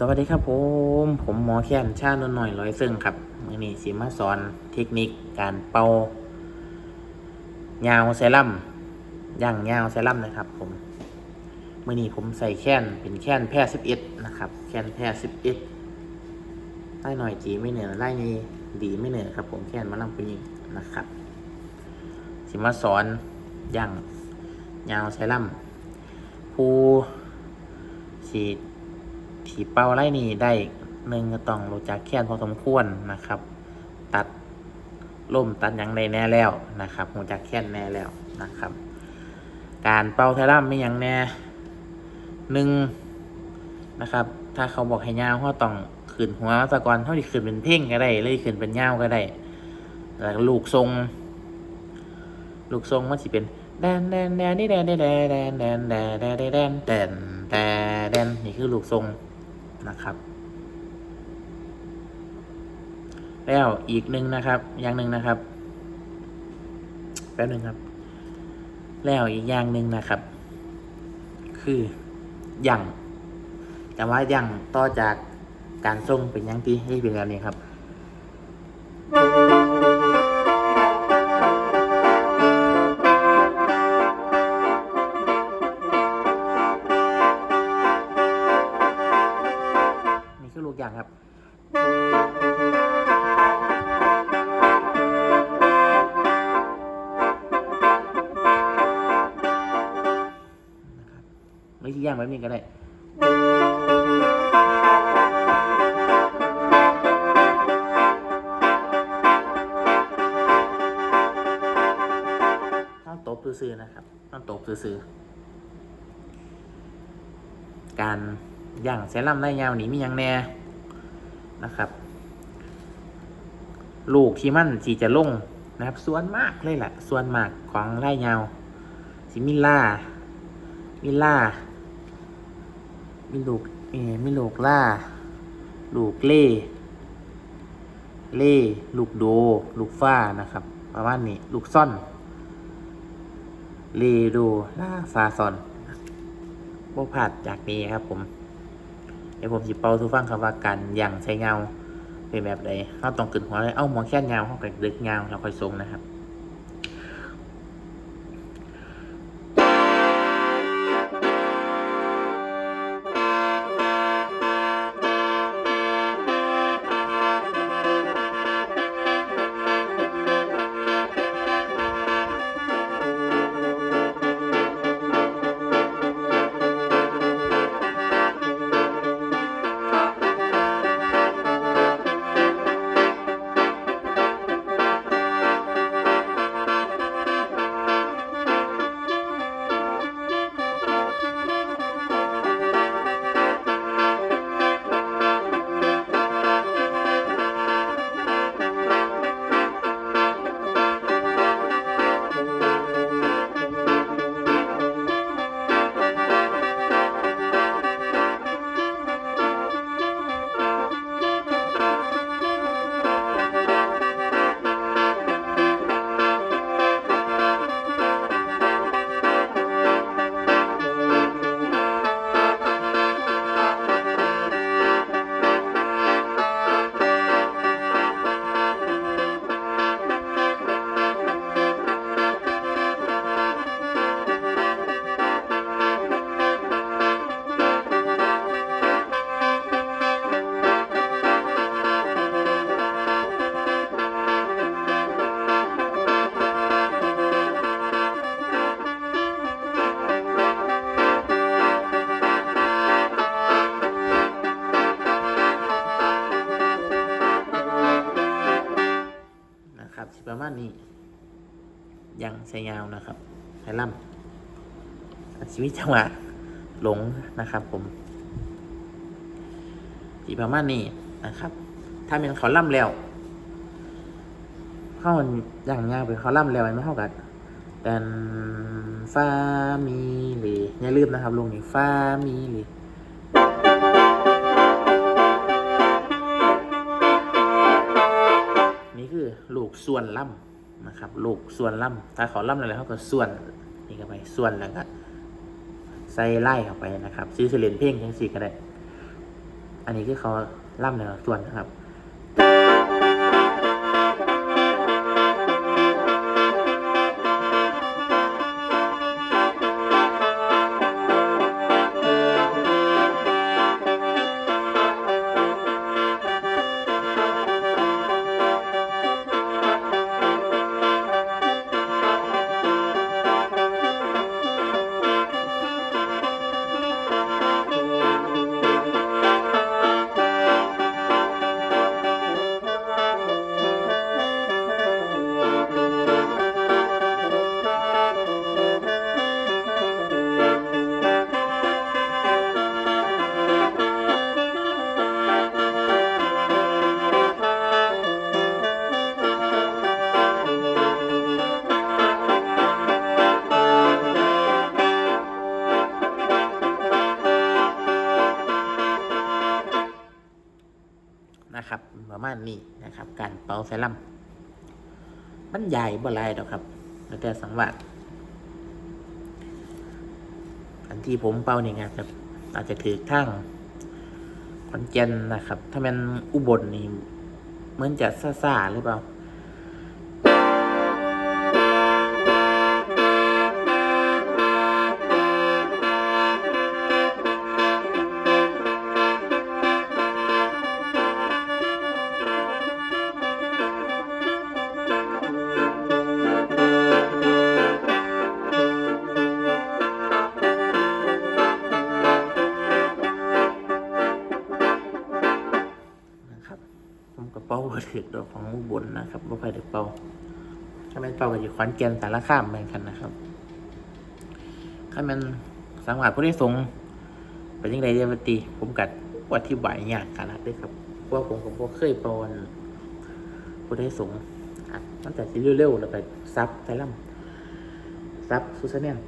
สวัสดีครับผม ผมหมอแค้นชาญนท์หน่อยร้อยซึ่งครับมือนี้สิมาสอนเทคนิคการเป่ายาวเซรั่มย่างยาวเซรั่มนะครับ ผมมือนี้ผมใส่แค้นเป็นแค้นแพร่สิบเอ็ดนะครับ แค้นแพร่สิบเอ็ดไล่หน่อยจีไม่เหนือไล่นี้ดีไม่เหนือครับ ผมแค้นมาลำปุยิงนะครับ สิมาสอนย่างยาวเซรั่มผู้ฉีด ถีเป้าไล่นี่ได้หนึ่งก็ต้องรู้จักแค้นพอสมควรนะครับ ตัดล่มตัดยังได้แน่แล้วนะครับรู้จักแค้นแน่แล้วนะครับ การเป่าไทรัมไม่ยังแน่หนึ่งนะครับ ถ้าเขาบอกให้ยาวเขาต้องขืนหัวตะกอนเท่าที่ขืนเป็นเพ่งก็ได้เลยขืนเป็นยาวก็ได้แล้วก็ลูกทรง ลูกทรงมันสิเป็นแดนแดนแดนนี่แดนแดนแดนแดนแดนแดนแดนแดนแดนแดนนี่คือลูกทรง นะครับ แล้วอีกหนึ่งนะครับ อย่างหนึ่งนะครับ แป๊บหนึ่งครับ แล้วอีกอย่างหนึ่งนะครับ คืออย่างแต่ว่าอย่างต่อจากการส่งเป็นยังที่ให้เป็นแบบนี้ครับ อลูกยางครับนะครับ ไม่ใช่ย่างแบบนี้ก็ได้ต้องตบซื่อๆนะครับ ต้องตบซื่อๆการย่างเซรั่มได้ยาวนี้มีหยังแน่ นะครับ ลูกที่มันสีจะลงนะครับ ส่วนมากเลยแหละส่วนมากของไร่ยาวสิมิล่ามิล่ามีลูกเอมีลูกล่า ลูกเล่ เล่ ลูกโด ลูกฟ้านะครับ ประมาณนี้ ลูกซ่อน เลโดล่าฟาซอนโบผัดจากนี้ครับผม เดี๋ยวผมสิเป่าทุกฟังครับว่าการย่างใช้เงาเป็นแบบใดเขาต้องขึ้นหัวเลยเอ้าหมองแค่เงาเขาก็ดึกเงาเราค่อยทรงนะครับ ยังใช้ยาวนะครับไทล่ำชีวิตจังหวะหลงนะครับ ผมสีประมาณนี้นะครับ ถ้าเป็นเขาล่ำแล้วเข้าอย่างยาวไปเขาล่ำแล้วไม่เท่ากันแต่ฟามีหรืออย่าลืมนะครับลงนี่ฟามีหรือนี่คือลูกส่วนล่ำ นะครับ ลูกส่วนล่ำถ้าเขาล่ำอะไรเขาก็ส่วนนี่เข้าไปส่วนแล้วก็ใส่ไล่เข้าไปนะครับซื้อเสลียนเพ่งทั้งสี่ก็ได้ อันนี้คือเขาล่ำในส่วนนะครับ มาณนี้นะครับ การเป่าไซรัมมันใหญ่บ่ไรดอกครับแล้วแต่สังวัดอันที่ผมเป่านี่ไงจะอาจจะถือทั้งคอนเจนนะครับ ถ้ามันอุบลนี่เหมือนจะซ่าๆหรือเปล่า ผมกระเป๋าบ่ถือดอกของบลนะครับบ่ค่อยได้เป่าถ้าแม่นเป่าก็อยู่ขอนแก่นสารคามเหมือนกันนะครับถ้าแมันสังหวัดผู้ได้สงเป็นยังไงเดียวติผมกัดว่าที่บายยากขนาดนี้ครับเพราะว่าผมก็เคยเป่าอันผู้ได้สงฆ์อะตั้งแต่สิเร็วๆแล้วไปซับไซรัมซับซูซาเนียน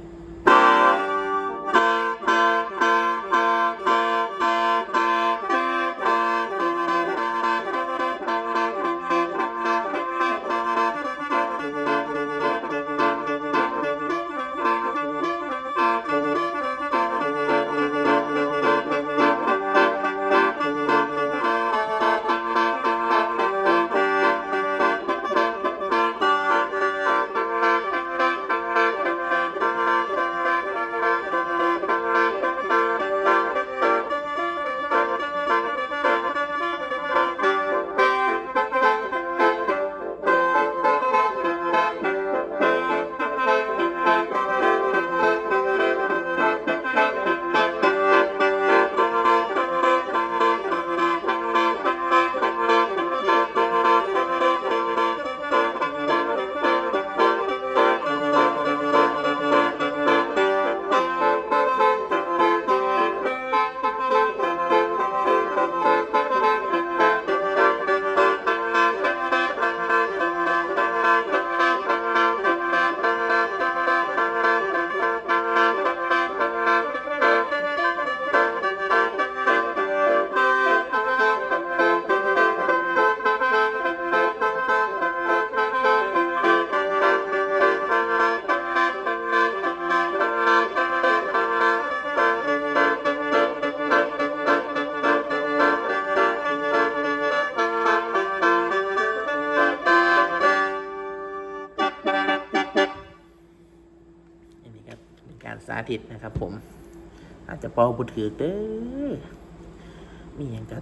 การสาธิตนะครับ ผม อาจจะเป่าบุถือเด้อมีอย่างจะ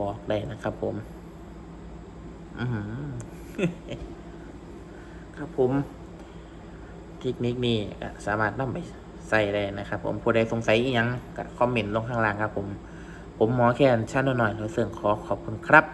บอกได้นะครับ ผม อือหือครับผม เทคนิคนี้ก็สามารถนำไปใส่ได้นะครับ ผมผู้ใดสงสัยอีกยังก็คอมเมนต์ลงข้างล่างครับ ผม ผมหมอแคนชาโนหน่อยเราเสริมขอขอบคุณครับ